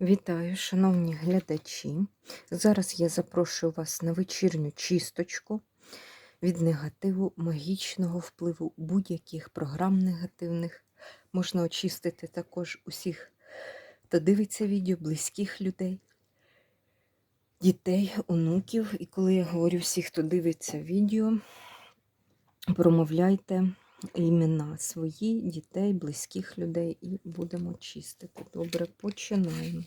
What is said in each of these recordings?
Вітаю, шановні глядачі. Зараз я запрошую вас на вечірню чисточку від негативу, магічного впливу будь-яких програм негативних. Можна очистити також усіх, хто дивиться відео, близьких людей, дітей, онуків. І коли я говорю всіх, хто дивиться відео, промовляйте імена свої, дітей, близьких людей і будемо чистити. Добре, починаємо.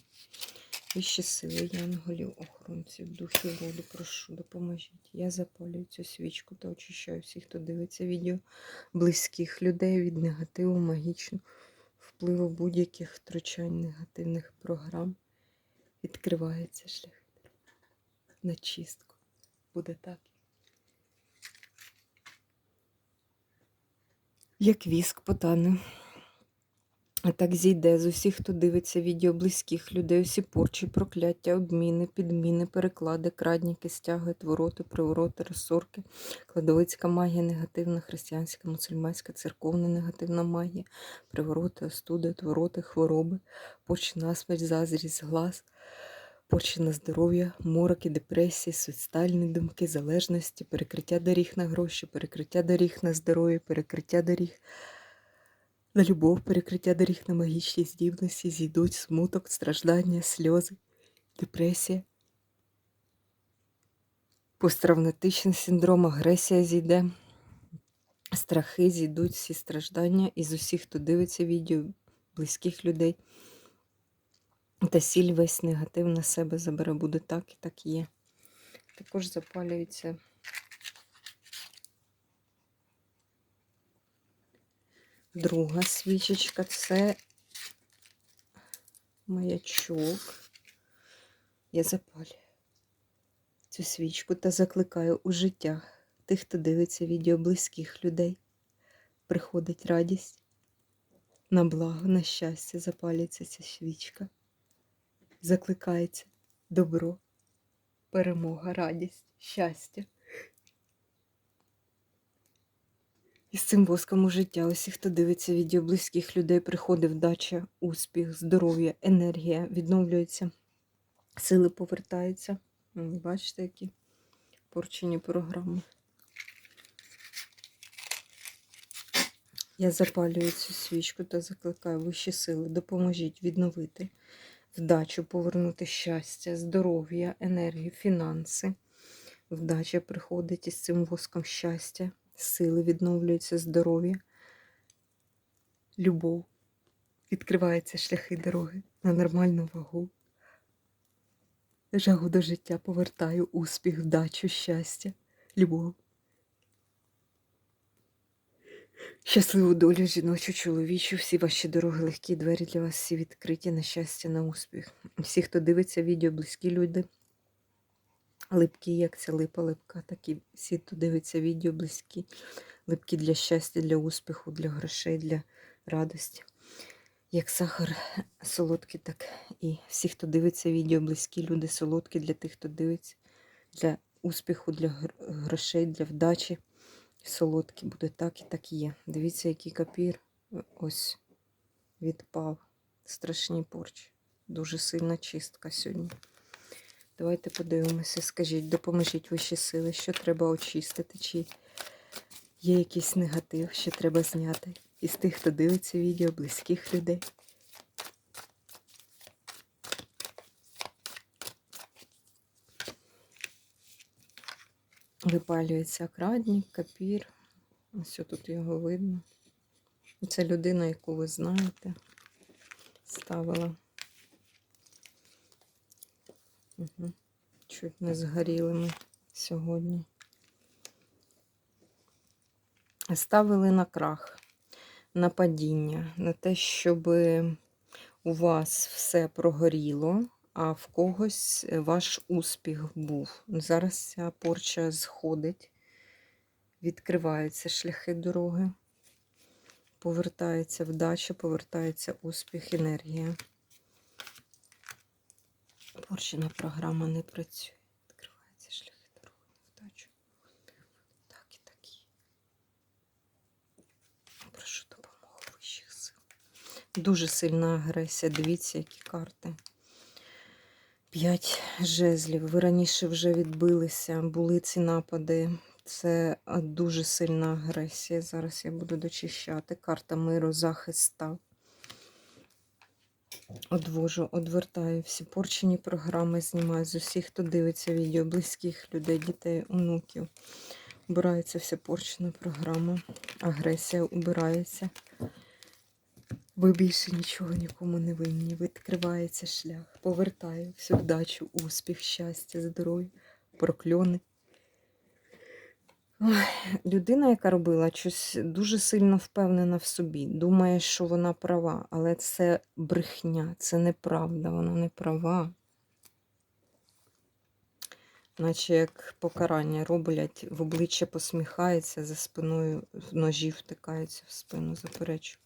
Вищі сили, янголів, охоронців, духів роду, прошу, допоможіть. Я запалюю цю свічку та очищаю всіх, хто дивиться відео близьких людей від негативу, магічного впливу будь-яких втручань негативних програм. Відкривається шлях на чистку. Буде так. Як віск потане. А так зійде з усіх, хто дивиться відео близьких людей, усі порчі, прокляття, обміни, підміни, переклади, крадніки, стяги, твороти, привороти, розсорки, кладовицька магія, негативна, християнська, мусульманська, церковна негативна магія, привороти, остуди, твороти, хвороби, порчі на смерть, зазрість, глаз, порчі на здоров'я, мороки, депресії, суїцидальні думки, залежності, перекриття доріг на гроші, перекриття доріг на здоров'я, перекриття доріг на любов, перекриття доріг на магічні здібності, зійдуть смуток, страждання, сльози, депресія, посттравматичний синдром, агресія зійде, страхи зійдуть всі страждання із усіх, хто дивиться відео, близьких людей. Та сіль весь негатив на себе забере, буде так і так є. Також запалюється друга свічечка це маячок. Я запалюю цю свічку та закликаю у життя тих, хто дивиться відео близьких людей. Приходить радість, на благо, на щастя, запалюється ця свічка. Закликається добро, перемога, радість, щастя. І з цим воском у життя усіх, хто дивиться відео близьких людей, приходить вдача, успіх, здоров'я, енергія відновлюється, сили повертаються. Бачите, які порчені програми. Я запалюю цю свічку та закликаю вищі сили, допоможіть відновити вдачу, повернути щастя, здоров'я, енергію, фінанси. Вдача приходить із цим воском щастя, сили відновлюються, здоров'я, любов. Відкриваються шляхи дороги на нормальну вагу. Жагу до життя повертаю успіх, вдачу, щастя, любов. Щасливу долю жіночу, чоловічу, всі ваші дороги, легкі двері для вас всі відкриті на щастя, на успіх. Всі, хто дивиться відео, близькі люди, липкі, як ця липа липка, так і всі, хто дивиться відео, близькі, липкі для щастя, для успіху, для грошей, для радості. Як сахар солодкий, так і всі, хто дивиться відео, близькі люди, солодкі для тих, хто дивиться, для успіху, для грошей, для вдачі солодкі буде так і так є. Дивіться, який капір е, ось відпав. Страшні порчі. Дуже сильна чистка сьогодні. Давайте подивимося, скажіть, допоможіть вищі сили, що треба очистити, чи є якийсь негатив, що треба зняти із тих, хто дивиться відео, близьких людей. Випалюється крадник, капір. Ось тут його видно. Це людина, яку ви знаєте, ставила. Угу. Чуть не згоріли ми сьогодні. Ставили на крах, на падіння, на те, щоб у вас все прогоріло, а в когось ваш успіх був. Зараз ця порча сходить, відкриваються шляхи дороги, повертається вдача, повертається успіх, енергія. Порчена програма не працює. Відкриваються шляхи дороги, вдачу. Так і так є. Прошу допомоги вищих сил. Дуже сильна агресія. Дивіться, які карти. П'ять жезлів. Ви раніше вже відбилися, були ці напади. Це дуже сильна агресія. Зараз я буду дочищати. Карта миру, захиста. Одвожу, одвертаю всі порчені програми, знімаю з усіх, хто дивиться відео, близьких людей, дітей, онуків. Убирається вся порчена програма. Агресія убирається. Ви більше нічого нікому не винні. Відкривається шлях. Повертаю всю вдачу, успіх, щастя, здоров'я, прокльони. Ой, людина, яка робила щось дуже сильно впевнена в собі, думає, що вона права, але це брехня, це неправда, вона не права. Наче як покарання роблять, в обличчя посміхається, за спиною ножі втикаються в спину, заперечу.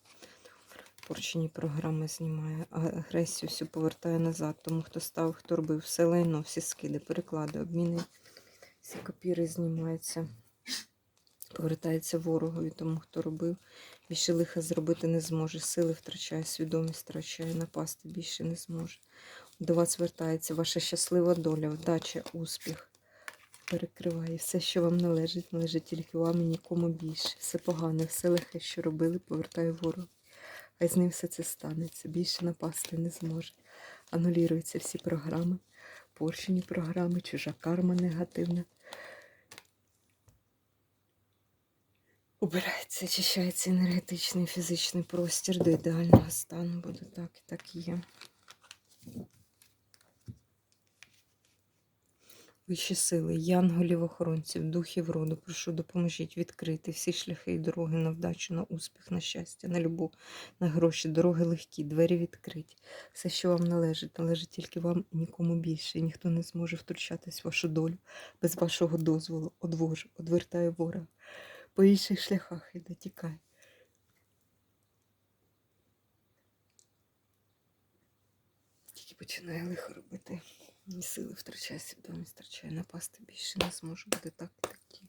Порчені програми знімає, агресію всю повертає назад. Тому хто став, хто робив все лайно, всі скиди, переклади, обміни, всі копіри знімаються. Повертається ворогові, тому хто робив. Більше лиха зробити не зможе. Сили втрачає, свідомість втрачає, напасти більше не зможе. До вас звертається ваша щаслива доля, вдача, успіх. Перекриває все, що вам належить, належить тільки вам і нікому більше. Все погане, все лихе, що робили, повертає ворог. Хай з ним все це станеться. Більше напасти не зможе. Анулюються всі програми, поршені програми, чужа карма негативна. Убирається, очищається енергетичний фізичний простір до ідеального стану. Буде так і так є. Вищі сили, янголів, охоронців, духів роду, прошу допоможіть відкрити всі шляхи і дороги на вдачу, на успіх, на щастя, на любов, на гроші, дороги легкі, двері відкриті. Все, що вам належить, належить тільки вам і нікому більше. І ніхто не зможе втручатись в вашу долю без вашого дозволу. Одвожу, одвертаю ворога. По інших шляхах іде, тікай. Тільки починає лихо робити. Ні сили втрачає, свідомість втрачає, напасти більше не зможу буде так і такі.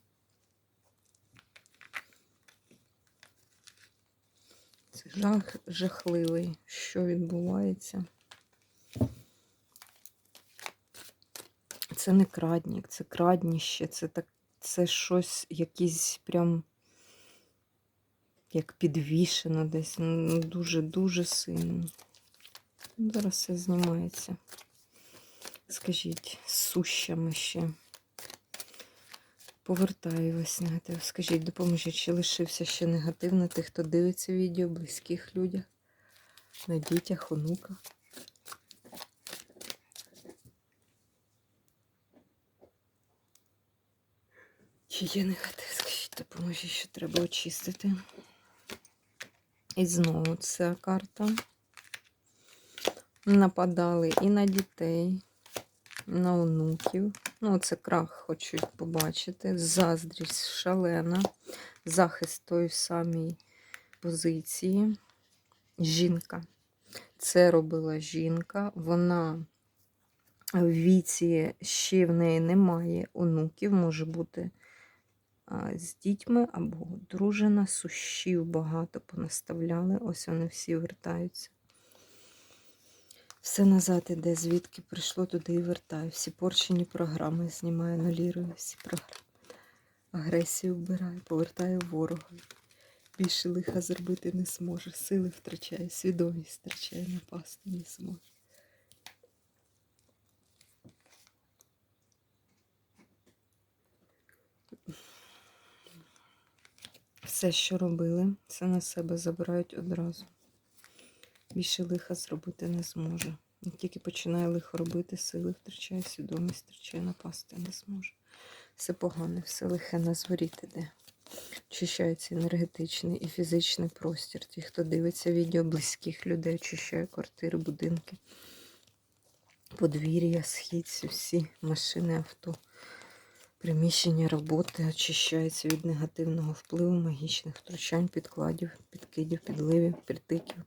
Це жах жахливий, що відбувається. Це не крадник, це крадніще, це так, це щось якийсь прям як підвішено десь. Ну, дуже-дуже сильно. Зараз все знімається. Скажіть, з сущами ще. Повертаю вас, знаєте. Скажіть, допоможіть, чи лишився ще негатив на тих, хто дивиться відео, близьких людях, на дітях, онуках. Чи є негатив? Скажіть, допоможіть, що треба очистити. І знову ця карта. Нападали і на дітей, на онуків. Ну, це крах хочуть побачити. Заздрість шалена, захист тої самій позиції. Жінка. Це робила жінка. Вона в віці ще в неї немає онуків, може бути з дітьми або дружина, сущів багато понаставляли. Ось вони всі вертаються. Все назад іде, звідки прийшло, туди і вертаю. Всі порчені програми знімаю, анулірую всі програми. Агресію вбираю, повертаю ворога. Більше лиха зробити не зможе. Сили втрачає, свідомість втрачає, напасти не зможе. Все, що робили, це на себе забирають одразу. Більше лиха зробити не зможе. Як тільки починає лихо робити, сили втрачає, свідомість втрачає, напасти не зможе. Все погане, все лихе на зворіт іде. Очищається енергетичний і фізичний простір. Ті, хто дивиться відео близьких людей, очищає квартири, будинки, подвір'я, схід, всі машини, авто, приміщення, роботи очищаються від негативного впливу, магічних втручань, підкладів, підкидів, підливів, притиків.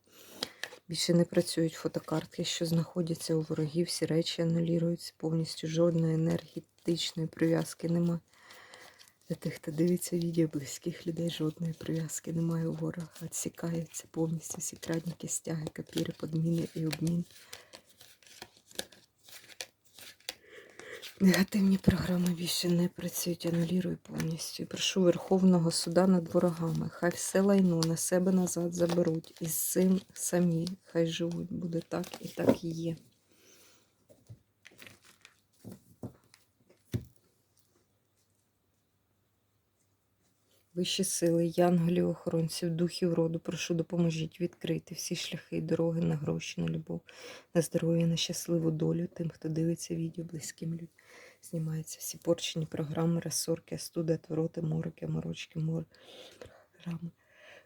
Більше не працюють фотокартки, що знаходяться у ворогів, всі речі анулюються повністю жодної енергетичної прив'язки немає. Для тих, хто дивиться відео близьких людей, жодної прив'язки немає у ворога. Відсікаються повністю всі крадники, стяги, копіри, подміни і обмін. Негативні програми більше не працюють, анулірую повністю. Прошу Верховного суда над ворогами. Хай все лайно на себе назад заберуть. І з цим самі хай живуть. Буде так і так і є. Вищі сили, янголів, охоронців, духів роду, прошу допоможіть відкрити всі шляхи і дороги на гроші, на любов, на здоров'я, на щасливу долю тим, хто дивиться відео близьким людям. Знімаються всі порчені програми, розсорки, астуди, отвороти, мороки, морочки, мор, програми,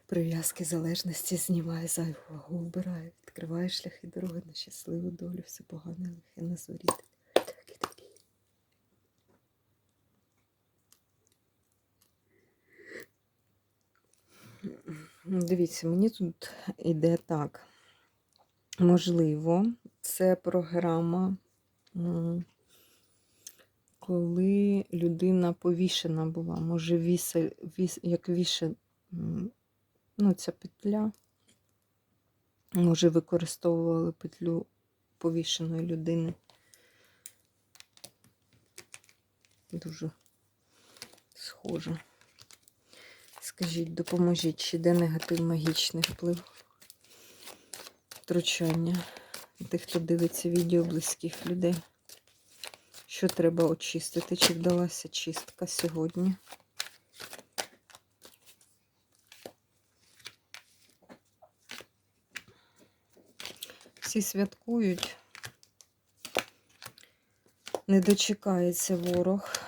прив'язки, залежності, знімає зайву вагу, вбирає, відкриває шляхи дороги на щасливу долю, все погане, лихе на зорі. Так і такі. Дивіться, мені тут іде так. Можливо, це програма, коли людина повішена була. Може, віса, віс, як віше, ну, ця петля. Може, використовували петлю повішеної людини. Дуже схоже. Скажіть, допоможіть, чи де негатив магічний вплив, втручання тих, хто дивиться відео близьких людей. Що треба очистити? Чи вдалася чистка сьогодні? Всі святкують. Не дочекається ворог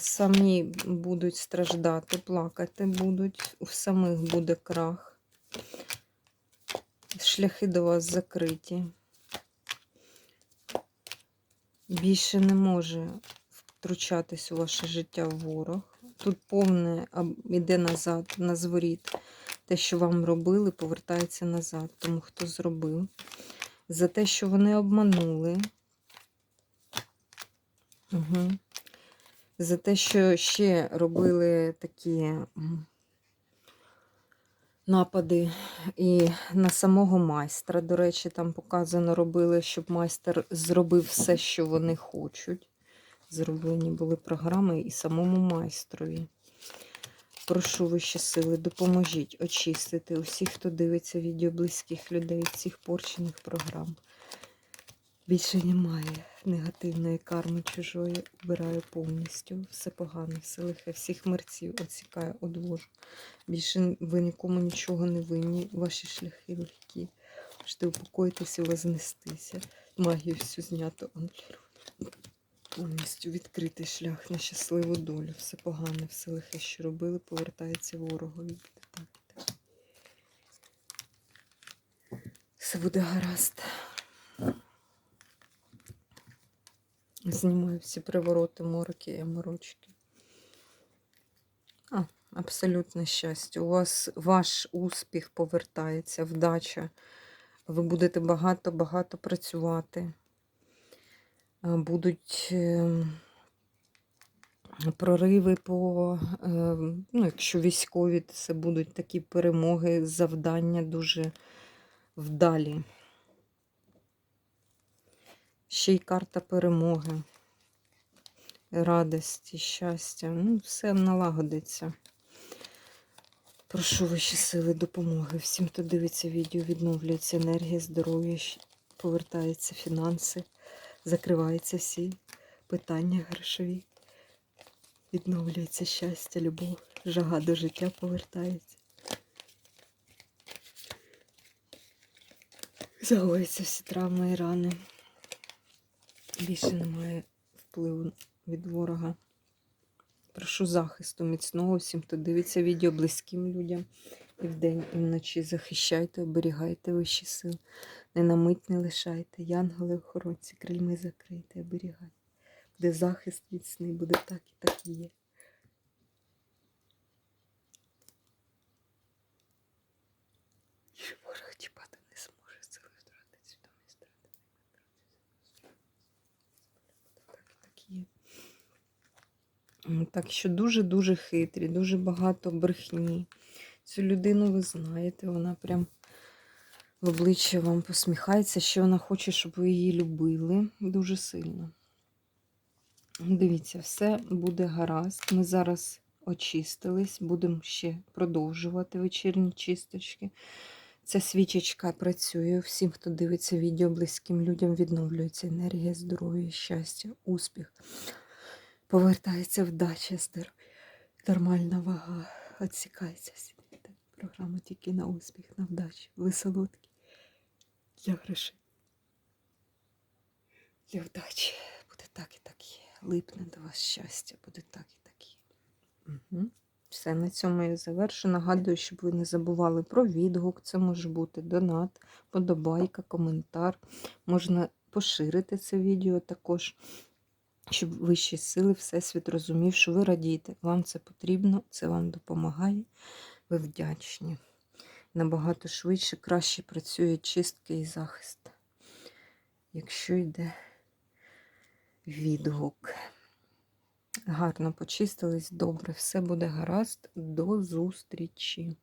самі будуть страждати, плакати будуть, у самих буде крах. Шляхи до вас закриті. Більше не може втручатись у ваше життя ворог. Тут повне йде назад, на зворіт. Те, що вам робили, повертається назад. Тому хто зробив. За те, що вони обманули. Угу за те, що ще робили такі напади і на самого майстра. До речі, там показано робили, щоб майстер зробив все, що вони хочуть. Зроблені були програми і самому майстрові. Прошу вищі сили, допоможіть очистити усіх, хто дивиться відео близьких людей, цих порчених програм. Більше немає негативної карми чужої, вбираю повністю. Все погане, все лихе, всіх мерців оцікаю, одвожу. Більше ви нікому нічого не винні, ваші шляхи легкі. Можете упокоїтися, вознестися. Магію всю знято. Повністю відкритий шлях на щасливу долю. Все погане, все лихе, що робили, повертається ворогові. Все буде гаразд. Знімаю всі привороти, мороки і морочки. А, абсолютне щастя. У вас ваш успіх повертається, вдача. Ви будете багато-багато працювати. Будуть ем, прориви по, ем, ну, якщо військові, це будуть такі перемоги, завдання дуже вдалі. Ще й карта перемоги, радості, щастя. Ну, все налагодиться. Прошу ваші сили допомоги. Всім, хто дивиться відео, відновлюється енергія, здоров'я, повертаються фінанси, закриваються всі питання грошові. Відновлюється щастя, любов, жага до життя повертається. Загоюються всі травми і рани. Більше немає впливу від ворога. Прошу захисту міцного всім, хто дивиться відео близьким людям. І вдень, і вночі захищайте, оберігайте вищі сил. Не на мить не лишайте. Янголи, охоронці, крильми закрийте, оберігайте. Буде захист міцний, буде так і так і є. Що ворог чіпати не зможе, сили втратить свідомість втратить. Так, так є. М, Так що дуже-дуже хитрі, дуже багато брехні. Цю людину ви знаєте, вона прям в обличчя вам посміхається, що вона хоче, щоб ви її любили дуже сильно. Дивіться, все буде гаразд. Ми зараз очистились, будемо ще продовжувати вечірні чисточки. Ця свічечка працює. Всім, хто дивиться відео, близьким людям відновлюється енергія, здоров'я, щастя, успіх. Повертається вдача, нормальна вага, відсікається. Програма тільки на успіх, на вдачу. Ви солодкі для грошей. Для вдачі. Буде так і так є. Липне до вас щастя, буде так і так є. Угу. Все, на цьому я завершу. Нагадую, щоб ви не забували про відгук. Це може бути донат, подобайка, коментар. Можна поширити це відео також, щоб вищі сили Всесвіт розумів, що ви радієте. Вам це потрібно, це вам допомагає. Ви вдячні. Набагато швидше, краще працює чистки і захист, якщо йде відгук. Гарно почистились, добре, все буде гаразд. До зустрічі!